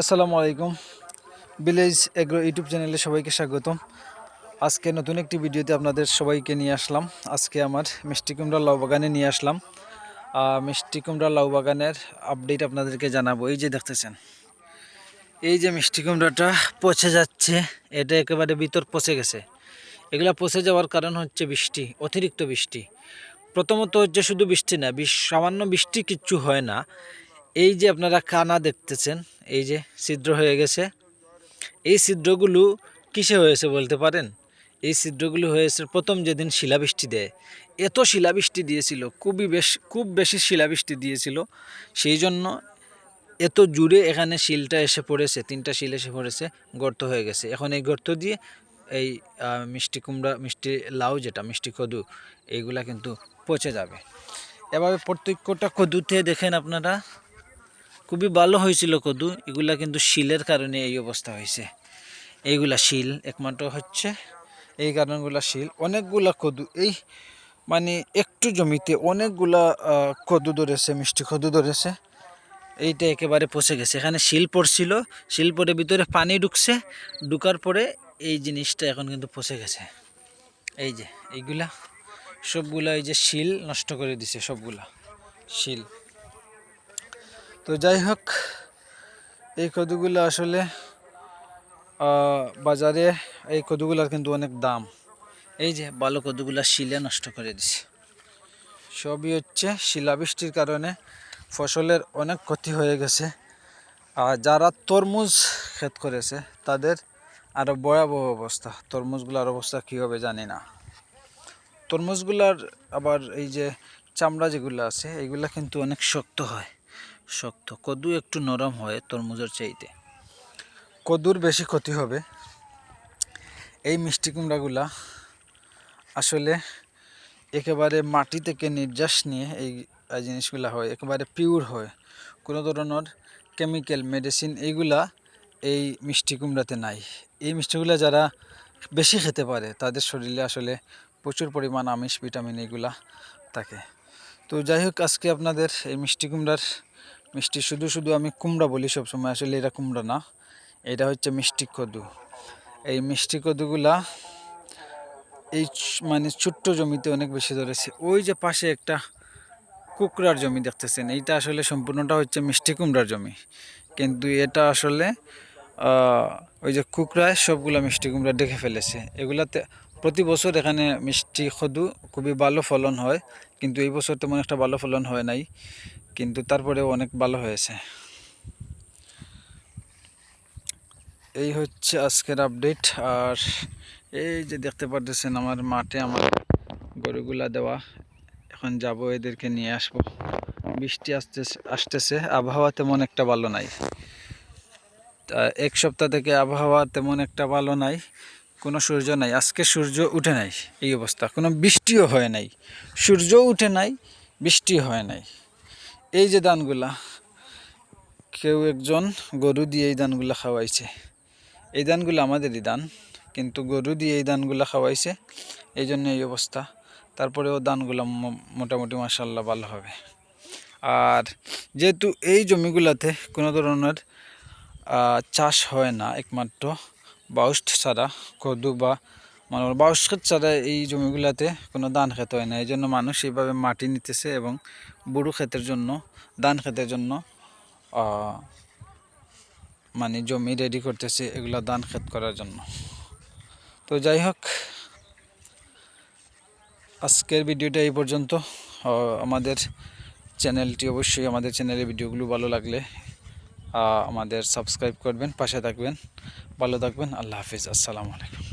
আসসালামু আলাইকুম। Village agro YouTube চ্যানেলে সবাইকে স্বাগতম। আজকে নতুন একটি ভিডিওতে আপনাদের সবাইকে নিয়ে আসলাম। আজকে আমার মিষ্টি কুমড়া লাউ বাগানে নিয়ে আসলাম। মিষ্টি কুমড়া লাউ বাগানের আপডেট আপনাদেরকে জানাব। এই যে দেখতেছেন, এই যে মিষ্টি কুমড়াটা পচে যাচ্ছে। এটা একেবারে ভিতর পচে গেছে। এগুলা পচে যাওয়ার কারণ হচ্ছে বৃষ্টি, অতিরিক্ত বৃষ্টি। প্রথমত হচ্ছে শুধু বৃষ্টি না সামান্য বৃষ্টি কিচ্ছু হয় না। এই যে আপনারা কানা দেখতেছেন, এই যে ছিদ্র হয়ে গেছে। এই ছিদ্রগুলো কিসে হয়েছে বলতে পারেন? এই ছিদ্রগুলো হয়েছে প্রথম যেদিন শিলাবৃষ্টি দেয়। এত শিলাবৃষ্টি দিয়েছিল, খুবই বেশ, খুব বেশি শিলাবৃষ্টি দিয়েছিল। সেই জন্য এত জুড়ে এখানে শিলটা এসে পড়েছে, তিনটা শিল এসে পড়েছে, গর্ত হয়ে গেছে। এখন এই গর্ত দিয়ে এই মিষ্টি কুমড়া, মিষ্টি লাউ যেটা, মিষ্টি কদু, এইগুলা কিন্তু পচে যাবে। এভাবে প্রত্যেকটা কদুতে দেখেন আপনারা খুবই ভালো হয়েছিল কদু। এগুলা কিন্তু শিলের কারণে এই অবস্থা হয়েছে। এইগুলা শিল একমাত্র হচ্ছে এই কারণগুলা শিল। অনেকগুলা কদু, এই মানে একটু জমিতে অনেকগুলা কদু ধরেছে, মিষ্টি কদু ধরেছে। এইটা একেবারে পচে গেছে। এখানে শিল পড়ছিল, শিল পরে ভিতরে পানি ঢুকছে। ঢুকার পরে এই জিনিসটা এখন কিন্তু পচে গেছে। এই যে, এইগুলা, সবগুলা এই যে শিল নষ্ট করে দিছে, সবগুলা শিল। তো যাই হোক, এই কদুগুলো আসলে বাজারে এই কদুগুলার কিন্তু অনেক দাম। এই যে ভালো কদুগুলা শিলে নষ্ট করে দিছে। সবই হচ্ছে শিলাবৃষ্টির কারণে ফসলের অনেক ক্ষতি হয়ে গেছে। আর যারা তরমুজ ক্ষেত করেছে, তাদের আরও ভয়াবহ অবস্থা। তরমুজগুলোর অবস্থা কী হবে জানি না। তরমুজগুলার আবার এই যে চামড়া যেগুলো আছে এইগুলা কিন্তু অনেক শক্ত হয়। শক্ত। কদু একটু নরম হয় তরমুজের চাইতে। কদুর বেশি ক্ষতি হবে। এই মিষ্টি কুমড়াগুলা আসলে একেবারে মাটি থেকে নির্যাস নিয়ে এই জিনিসগুলা হয়, একেবারে পিওর হয়। কোনো ধরনের কেমিক্যাল মেডিসিন এইগুলা এই মিষ্টি কুমড়াতে নাই। এই মিষ্টিগুলা যারা বেশি খেতে পারে, তাদের শরীরে আসলে প্রচুর পরিমাণ আমিষ ভিটামিন এইগুলা থাকে। তো যাই হোক, আজকে আপনাদের এই মিষ্টি কুমড়ার মিষ্টি শুধু শুধু আমি কুমড়া বলি সবসময়, আসলে এটা কুমড়া না। এটা হচ্ছে মিষ্টি কদু। এই মিষ্টি কদুগুলা এই মানে ছোট্ট জমিতে অনেক বেশি ধরেছে। ওই যে পাশে একটা কুকড়ার জমি দেখতেছেন, এইটা আসলে সম্পূর্ণটা হচ্ছে মিষ্টি কুমড়ার জমি। কিন্তু এটা আসলে ওই যে কুকড়ায় সবগুলা মিষ্টি কুমড়া ডেকে ফেলেছে। এগুলাতে প্রতি বছর এখানে মিষ্টি কদু খুবই ভালো ফলন হয়, কিন্তু এই বছর তেমন একটা ভালো ফলন হয় নাই, কিন্তু তারপরেও অনেক ভালো হয়েছে। এই হচ্ছে আজকের আপডেট আর এই যে দেখতে পারতেছেন আমার মাঠে আমার গরুগুলা দেওয়া, এখন যাব এদেরকে নিয়ে আসব। বৃষ্টি আসতে আসতেছে, আবহাওয়া তেমন একটা ভালো নাই। এক সপ্তাহ থেকে আবহাওয়া তেমন একটা ভালো নাই কোনো সূর্য নাই। আজকে সূর্য উঠে নাই, এই অবস্থা। কোনো বৃষ্টিও হয় নাই। সূর্যও উঠে নাই, বৃষ্টি হয় নাই। এই যে ধানগুলা কেউ একজন গরু দিয়ে এই ধানগুলা খাওয়াইছে। এই ধানগুলো আমাদেরই দান, কিন্তু গরু দিয়ে এই ধানগুলো খাওয়াইছে, এই জন্য এই অবস্থা। তারপরেও ধানগুলো মো- মোটামুটি মাসাল্লাহ ভালো হবে। আর যেহেতু এই জমিগুলোতে কোনো ধরনের চাষ হয় না একমাত্র বাউস ছাড়া কদু বা মানে বাউস ক্ষেত ছাড়া এই জমিগুলোতে কোনো ধান খেতে হয় না। এই জন্য মানুষ এইভাবে মাটি নিতেছে এবং বুড়ো ক্ষেতের জন্য, ধান ক্ষেতের জন্য মানে জমি রেডি করতেছে এগুলা ধান ক্ষেত করার জন্য। তো যাই হোক, আজকের ভিডিওটা এই পর্যন্ত। আমাদের চ্যানেলটি অবশ্যই আমাদের চ্যানেলের ভিডিওগুলো ভালো লাগলে আমাদের সাবস্ক্রাইব করবেন পাশে থাকবেন ভালো থাকবেন আল্লাহ হাফিজ আসসালামু আলাইকুম।